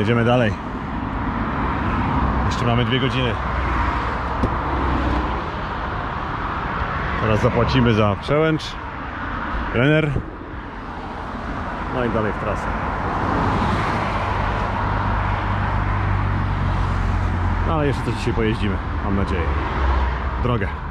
jedziemy dalej. Jeszcze mamy dwie godziny. Teraz zapłacimy za przełęcz, trener. No i dalej w trasę. No ale jeszcze coś dzisiaj pojeździmy, mam nadzieję. Drogę.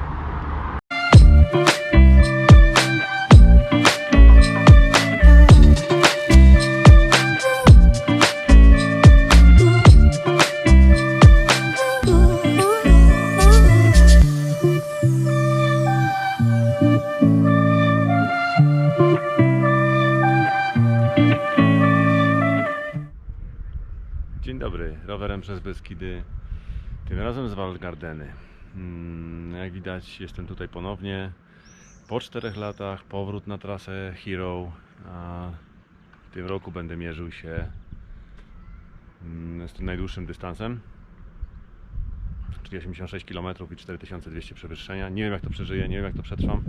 Przez Beskidy, tym razem z Waldgardeny. Mm, Jak widać jestem tutaj ponownie po czterech latach, powrót na trasę Hero, a w tym roku będę mierzył się mm, z tym najdłuższym dystansem, czyli 86 km i 4200 przewyższenia. Nie wiem jak to przeżyję, nie wiem jak to przetrwam,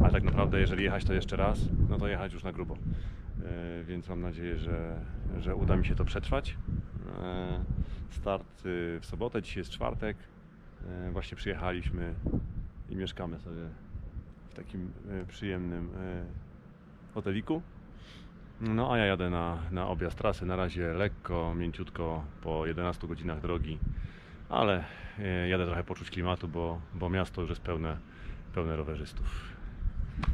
ale tak naprawdę jeżeli jechać to jeszcze raz, no to jechać już na grubo. E, Więc mam nadzieję, że, że uda mi się to przetrwać. Start y, w sobotę, dzisiaj jest czwartek. E, Właśnie przyjechaliśmy i mieszkamy sobie w takim e, przyjemnym e, hoteliku. No a ja jadę na, na objazd trasy. Na razie lekko, mięciutko po 11 godzinach drogi, ale jadę trochę poczuć klimatu, bo, bo miasto już jest pełne, pełne rowerzystów.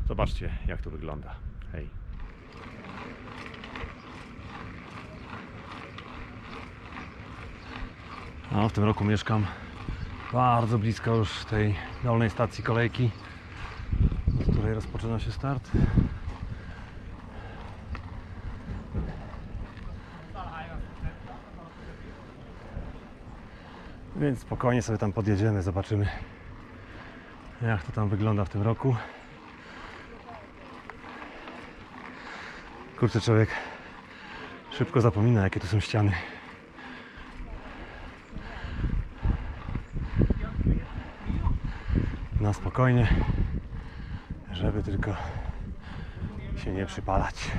Zobaczcie jak to wygląda. Hej. No, w tym roku mieszkam bardzo blisko już tej dolnej stacji kolejki, od której rozpoczyna się start. Więc spokojnie sobie tam podjedziemy, zobaczymy jak to tam wygląda w tym roku. Kurczę, człowiek szybko zapomina jakie to są ściany. Spokojnie, żeby tylko się nie przypalać.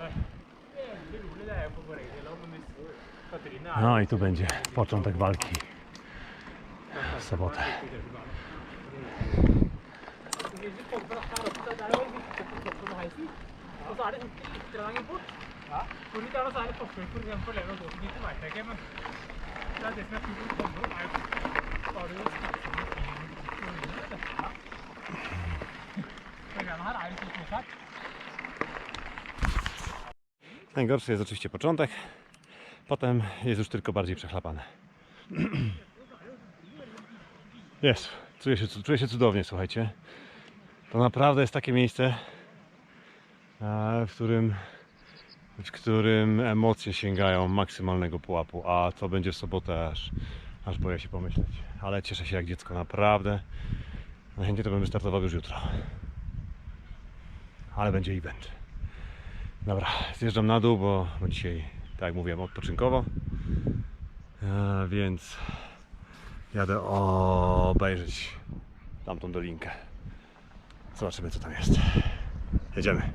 Uppe No i tu będzie początek walki w sobotę. Det är det så som det snackar Men den här är ju lite småsatt. Najgorszy jest oczywiście początek, potem jest już tylko bardziej przechlapane. Jest, czuję się, czuję się cudownie, słuchajcie. To naprawdę jest takie miejsce, e, w którym, w którym emocje sięgają maksymalnego pułapu, a co będzie w sobotę, aż, aż boję się pomyśleć. Ale cieszę się jak dziecko, naprawdę. Najchętniej to bym startował już jutro. Ale będzie event. Dobra, zjeżdżam na dół, bo, dzisiaj, tak jak mówiłem, odpoczynkowo. E, więc jadę obejrzeć tamtą dolinkę. Zobaczymy, co tam jest. Jedziemy.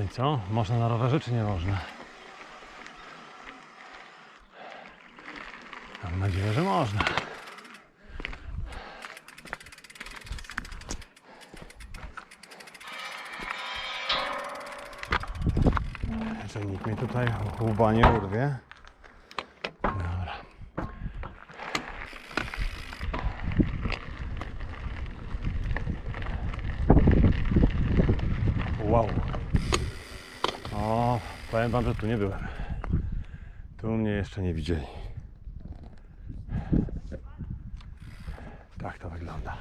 No i co? Można na rowerze, czy nie można? Mam nadzieję, że można. Że nikt mnie tutaj łba nie urwie. Dobra. Wow. Powiem wam, że tu nie byłem. Tu mnie jeszcze nie widzieli. Tak to wygląda.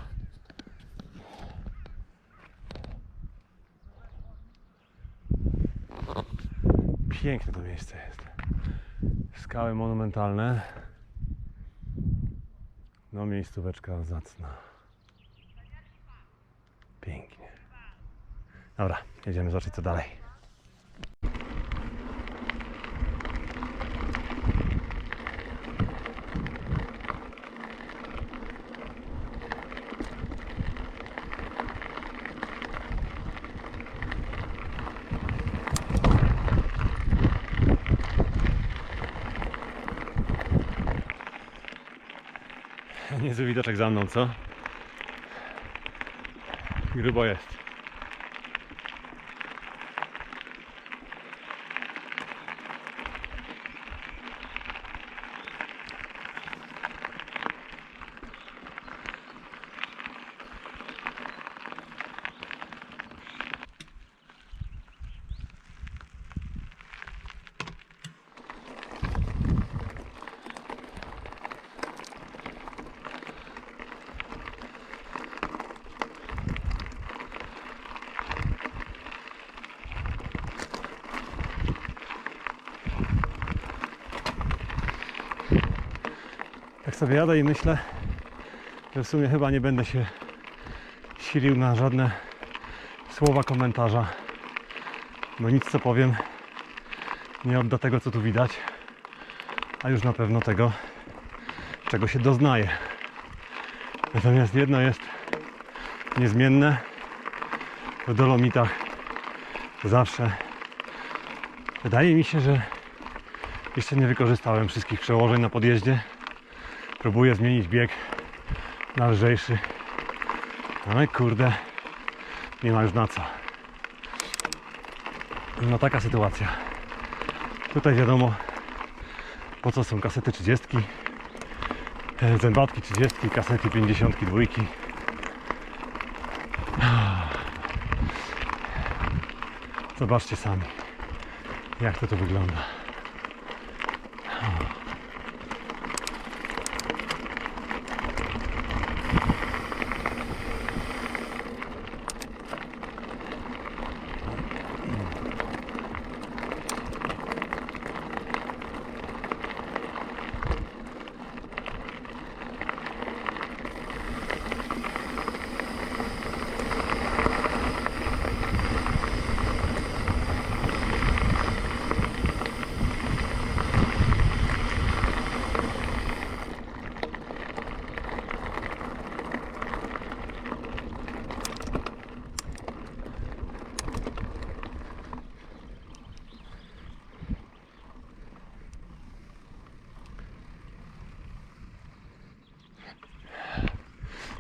Piękne to miejsce jest. Skały monumentalne. No miejscóweczka zacna. Pięknie. Dobra, jedziemy zobaczyć co dalej. Niezły widoczek za mną, co? Grubo jest. Sobie jadę i myślę, że w sumie chyba nie będę się silił na żadne słowa komentarza. Bo nic co powiem nie odda tego co tu widać, a już na pewno tego, czego się doznaje. Natomiast jedno jest niezmienne w Dolomitach zawsze wydaje mi się, że jeszcze nie wykorzystałem wszystkich przełożeń na podjeździe. Próbuję zmienić bieg na lżejszy. No i kurde, nie ma już na co. No taka sytuacja. Tutaj wiadomo po co są kasety 30, te zębatki 30, kasety 52. Zobaczcie sami, jak to tu wygląda.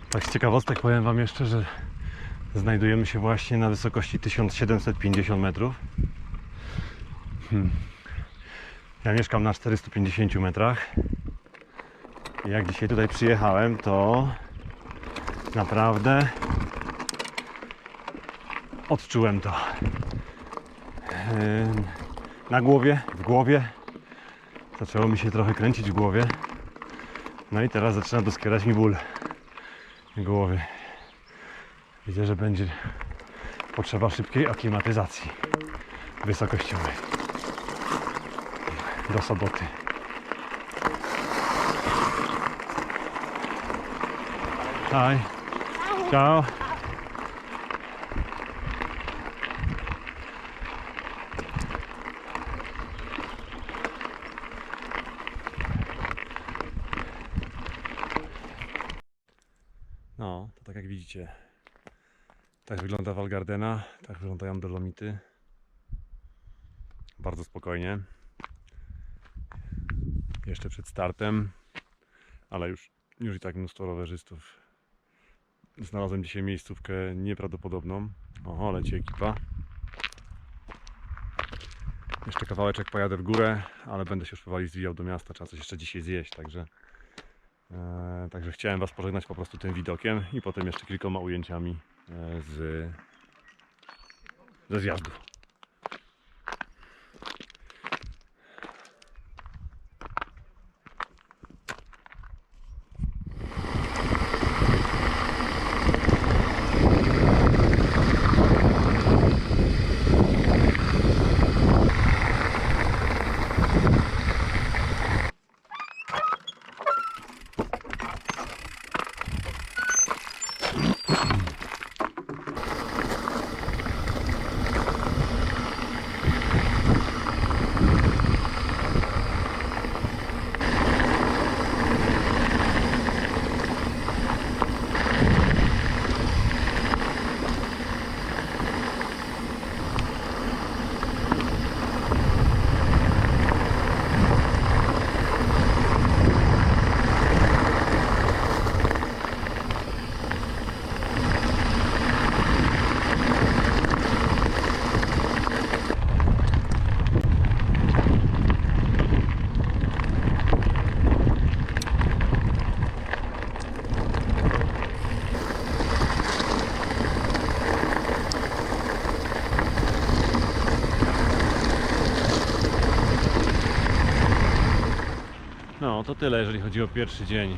Tak z ciekawostek powiem Wam jeszcze, że znajdujemy się właśnie na wysokości 1750 metrów. Hmm. Ja mieszkam na 450 metrach. Jak dzisiaj tutaj przyjechałem, to naprawdę odczułem to. Ym, Na głowie, w głowie. Zaczęło mi się trochę kręcić w głowie. No i teraz zaczyna doskwierać mi ból głowy. Widzę, że będzie potrzeba szybkiej aklimatyzacji wysokościowej do soboty. Hi. Ciao. No, to tak jak widzicie, tak wygląda Val Gardena, tak wyglądają Dolomity. Bardzo spokojnie. Jeszcze przed startem, ale już, już i tak mnóstwo rowerzystów. Znalazłem dzisiaj miejscówkę nieprawdopodobną. Oho, leci ekipa. Jeszcze kawałeczek pojadę w górę, ale będę się już powoli zwijał do miasta. Trzeba coś jeszcze dzisiaj zjeść, także E, Także chciałem Was pożegnać po prostu tym widokiem i potem jeszcze kilkoma ujęciami e, z, ze zjazdu. No, to tyle, jeżeli chodzi o pierwszy dzień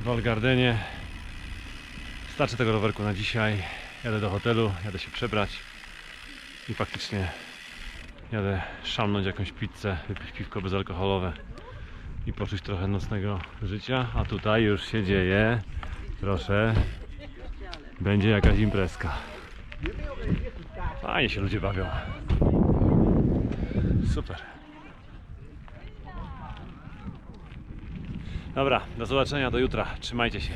w Walgardenie. Starczy tego rowerku na dzisiaj. Jadę do hotelu, jadę się przebrać i faktycznie jadę szamnąć jakąś pizzę, wypić piwko bezalkoholowe i poczuć trochę nocnego życia. A tutaj już się dzieje. Proszę, będzie jakaś imprezka. Fajnie się ludzie bawią. Super. Dobra, do zobaczenia do jutra. Trzymajcie się.